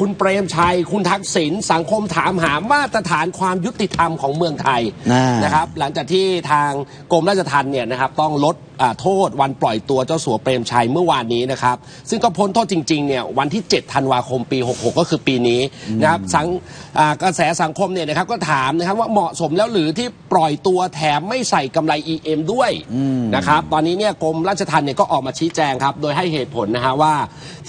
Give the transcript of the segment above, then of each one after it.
คุณเปรมชัย คุณทักษิณสังคมถามหามาตรฐานความยุติธรรมของเมืองไทยอ่านนะครับ หลังจากที่ทางกรมราชทัณฑ์เนี่ยนะครับต้องลดอ่า โทษวันปล่อยตัวเจ้าสัวเปรมชัยเมื่อวานนี้นะครับ ซึ่งก็พ้นโทษจริงๆเนี่ยวันที่ 7 ธันวาคมปี 66 ก็คือปีนี้นะครับสังอ่ากระแสสังคมเนี่ยนะครับก็ถามนะครับว่าเหมาะสมแล้วหรือที่ปล่อยตัวแถมไม่ใส่กำไร EM ด้วยนะครับตอนนี้เนี่ยกรมราชทัณฑ์เนี่ยก็ออกมาชี้แจงครับ โดยให้เหตุผลนะฮะว่า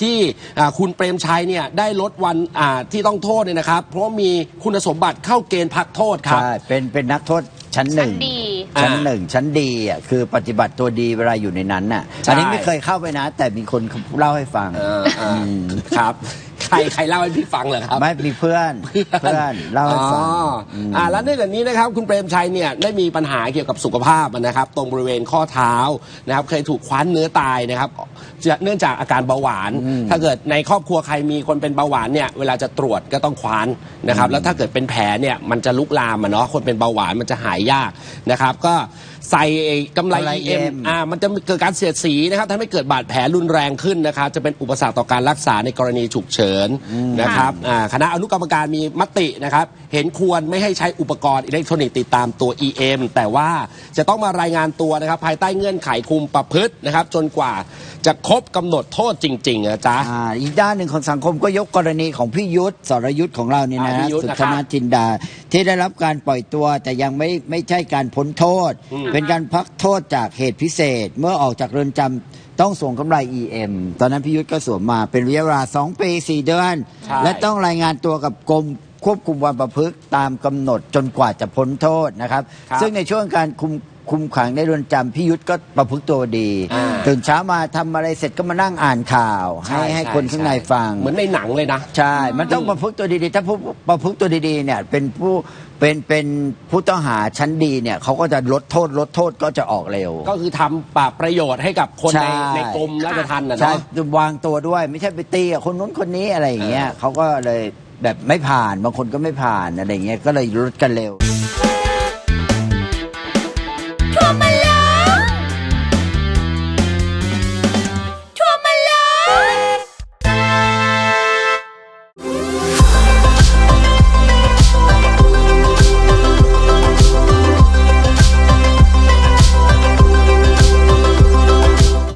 ที่อ่าคุณเปรมชัยเนี่ยได้ลดวันอ่าที่ต้องโทษเนี่ยนะครับ เพราะมีคุณสมบัติเข้าเกณฑ์พักโทษครับใช่เป็นเป็นนักโทษชั้นหนึ่ง ชั้นดีชั้นอ่าหนึ่งชั้นดีอะคือปฏิบัติตัวดีเวลาอยู่ในนั้นน่ะใช่อันนี้ไม่เคยเข้าไปนะ แต่มีคนเล่าให้ฟัง เออเออครับ ใครใครเล่าให้พี่ฟังเหรอครับไม่มีเพื่อนเพื่อนเล่าให้ฟังอ๋ออ่าแล้วเนื่องจากนี้นะครับคุณเปรมชัยเนี่ยได้มีปัญหาเกี่ยวกับสุขภาพนะครับ ตรงบริเวณข้อเท้านะครับ เคยถูกคว้านเนื้อตายนะครับจะเนื่องจากอาการเบาหวาน ถ้าเกิดในครอบครัวใครมีคนเป็นเบาหวานเนี่ยเวลาจะตรวจก็ต้องคว้านนะครับแล้วถ้าเกิดเป็นแผลเนี่ยมันจะลุกลามอะเนาะคนเป็นเบาหวานมันจะหายยากนะครับ ก็ใส่ไอ้กำไรกำไร EM EM อ่ามันจะเกิดการเสียดสีนะครับทำให้เกิดบาดแผลรุนแรงขึ้นนะครับจะเป็นอุปสรรคต่อการรักษาในกรณีฉุกเฉินนะครับอ่าคณะอนุกรรมการมีมตินะครับ เห็นควรไม่ให้ใช้อุปกรณ์อิเล็กทรอนิกส์ติดตามตัว EM แต่ว่าจะต้องมารายงานตัวนะครับ ภายใต้เงื่อนไขคุมประพฤตินะครับ จนกว่าจะครบกำหนดโทษจริงๆนะจ๊ะอ่าอีกด้านหนึ่งของสังคมก็ยกกรณีของพี่ยุทธสรยุทธของเราเนี่ยนะอ่าพี่ยุทธสุนะคทรับนาจินดา ที่ได้รับการปล่อยตัวแต่ยังไม่ไม่ใช่การพ้นโทษอืมเป็นการพักโทษจากเหตุพิเศษเมื่อออกจากเรือนจำ ต้องสวมกำไร EM ตอนนั้นพี่ยุทธก็สวมมาเป็นระยะเวลา2ปี 4 เดือน ใช่ และต้องรายงานตัวกับกรม ควบคุมวันประพฤติตามกำหนดจนกว่าจะพ้นโทษนะครับ ครับ ซึ่งในช่วงการคุมคุมขังในเรือนจำพี่ยุทธก็ประพฤติตัวดีอ่าตื่นเช้ามาทำอะไรเสร็จก็มานั่งอ่านข่าวให้ให้คนข้างในฟัง เหมือนในหนังเลยนะ ใช่ มันต้องประพฤติตัวดีๆ ถ้าผู้ประพฤติตัวดีๆ เนี่ย เป็นผู้ เป็น เป็นผู้ต้องหาชั้นดีเนี่ย เขาก็จะลดโทษ ลดโทษก็จะออกเร็ว ก็คือทำปราบประโยชน์ให้กับคนใช่ ในในกรมราชทัณฑ์นะใช่เนาะ วางตัวด้วย ไม่ใช่ไปตีกับคนนู้นคนนี้อะไรอย่างเงี้ยเขาก็เลย แบบไม่ผ่านบางคนก็ไม่ผ่านอะไรเงี้ยก็เลยลดกันเร็ว